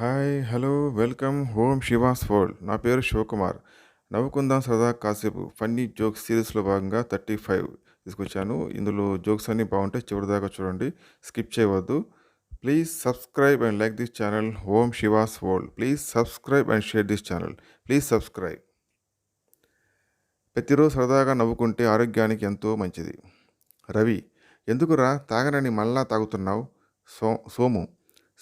Hi hello welcome home Shiva's world నా పేరు శివకుమార్. నవ్వుకుందాం సరదా కాసేపు. ఫన్నీ జోక్స్ సిరీస్లో భాగంగా థర్టీ ఫైవ్ తీసుకొచ్చాను. ఇందులో జోక్స్ అన్నీ బాగుంటాయి. చివరిదాకా చూడండి. స్కిప్ చేయవద్దు. Please subscribe and like this channel home Shiva's world please subscribe and share this channel please subscribe ప్రతిరోజు సరదాగా నవ్వుకుంటే ఆరోగ్యానికి ఎంతో మంచిది. రవి ఎందుకురా తాగనని మళ్ళా తాగుతున్నావు? సో సోము.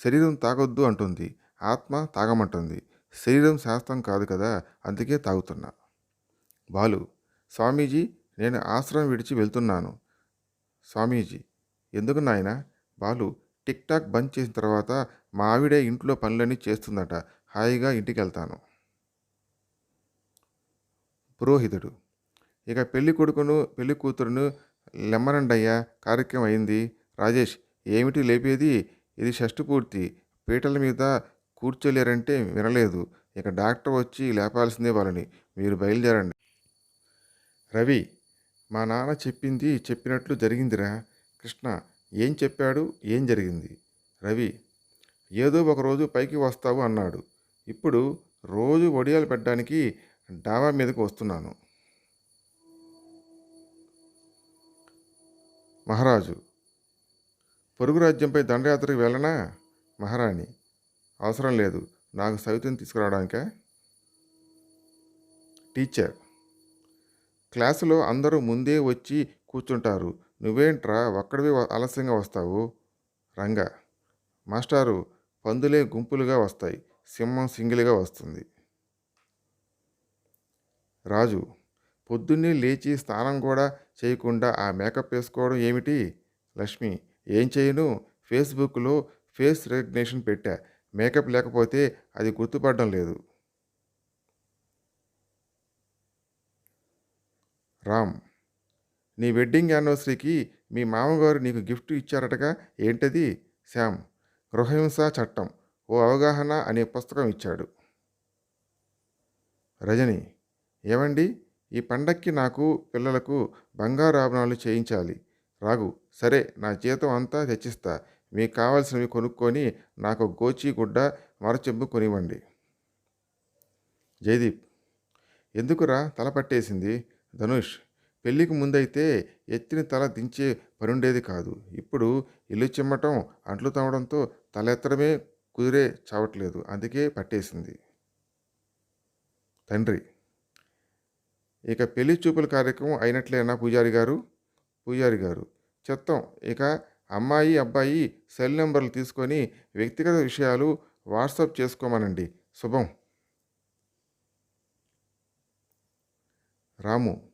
శరీరం తాగొద్దు అంటుంది. ఆత్మ తాగమంటుంది. శరీరం శాస్త్రం కాదు కదా అందుకే తాగుతున్నా. బాలు స్వామీజీ నేను ఆశ్రమం విడిచి వెళ్తున్నాను. స్వామీజీ ఎందుకు నాయన? బాలు టిక్ టాక్ బంద్ చేసిన తర్వాత మా ఆవిడే ఇంట్లో పనులన్నీ చేస్తుందట. హాయిగా ఇంటికి వెళ్తాను పురోహితుడు ఇక పెళ్ళి కొడుకును పెళ్ళి కూతురును లెమ్మనండయ్యా కార్యక్రమం అయింది. రాజేష్ ఏమిటి లేపేది? ఇది షష్టి పూర్తి. పీటల మీద కూర్చోలేరంటే వినలేదు. ఇక డాక్టర్ వచ్చి లేపాల్సిందే వాళ్ళని. మీరు బయలుదేరండి. రవి మా నాన్న చెప్పింది చెప్పినట్లు జరిగిందిరా. కృష్ణ ఏం చెప్పాడు? ఏం జరిగింది? రవి ఏదో ఒకరోజు పైకి వస్తావు అన్నాడు. ఇప్పుడు రోజు వడియాలు పెట్టడానికి డాబా మీదకు వస్తున్నాను. మహారాజు పొరుగు రాజ్యంపై దండయాత్రకు వెళ్ళనా? మహారాణి అవసరం లేదు. నాకు సవితిని తీసుకురావడానికే? టీచర్ క్లాసులో అందరూ ముందే వచ్చి కూర్చుంటారు. నువ్వేంట్రా? ఒక్కడివే ఆలస్యంగా వస్తావు? రంగా మాస్టారు పందులే గుంపులుగా వస్తాయి. సింహం సింగిల్గా వస్తుంది. రాజు పొద్దున్నే లేచి స్నానం కూడా చేయకుండా ఆ మేకప్ వేసుకోవడం ఏమిటి? లక్ష్మి ఏం చేయను? ఫేస్బుక్లో ఫేస్ రికగ్నేషన్ పెట్టా. మేకప్ లేకపోతే అది గుర్తుపడడం లేదు. రామ్ నీ వెడ్డింగ్ యానివర్సరీకి మీ మామగారు నీకు గిఫ్ట్ ఇచ్చారటగా? ఏంటది? శ్యామ్ గృహహింస చట్టం ఓ అవగాహన అనే పుస్తకం ఇచ్చాడు. రజని ఏమండి ఈ పండక్కి నాకు పిల్లలకు బంగారు ఆభరణాలు చేయించాలి. రాగు సరే నా జీతం అంతా తెచ్చిస్తా. మీకు కావాల్సినవి కొనుక్కొని నాకు గోచి గుడ్డ మరచెంబు కొనివ్వండి. జయదీప్ ఎందుకురా తల పట్టేసింది? ధనుష్ పెళ్ళికి ముందైతే ఎత్తిన తల దించే పనుండేది కాదు. ఇప్పుడు ఇల్లు చిమ్మటం అంట్లు తవ్వడంతో తలెత్తడమే కుదిరే చావట్లేదు. అందుకే పట్టేసింది. తండ్రి ఇక పెళ్ళి చూపుల కార్యక్రమం అయినట్లేనా పూజారి గారు? పూజారి గారు చెత్తం ఇక అమ్మాయి అబ్బాయి సెల్ నెంబర్లు తీసుకొని వ్యక్తిగత విషయాలు వాట్సాప్ చేసుకోమనండి. శుభం. రాము.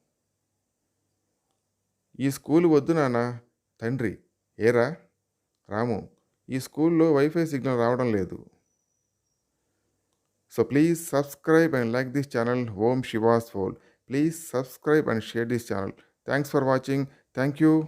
ఈ స్కూల్ వద్దు నాన్న. తండ్రి. ఏరా? రాము. ఈ స్కూల్లో వైఫై సిగ్నల్ రావడం లేదు. So please subscribe and like this channel. Om Shiva's pole. Please subscribe and share this channel. Thanks for watching. Thank you.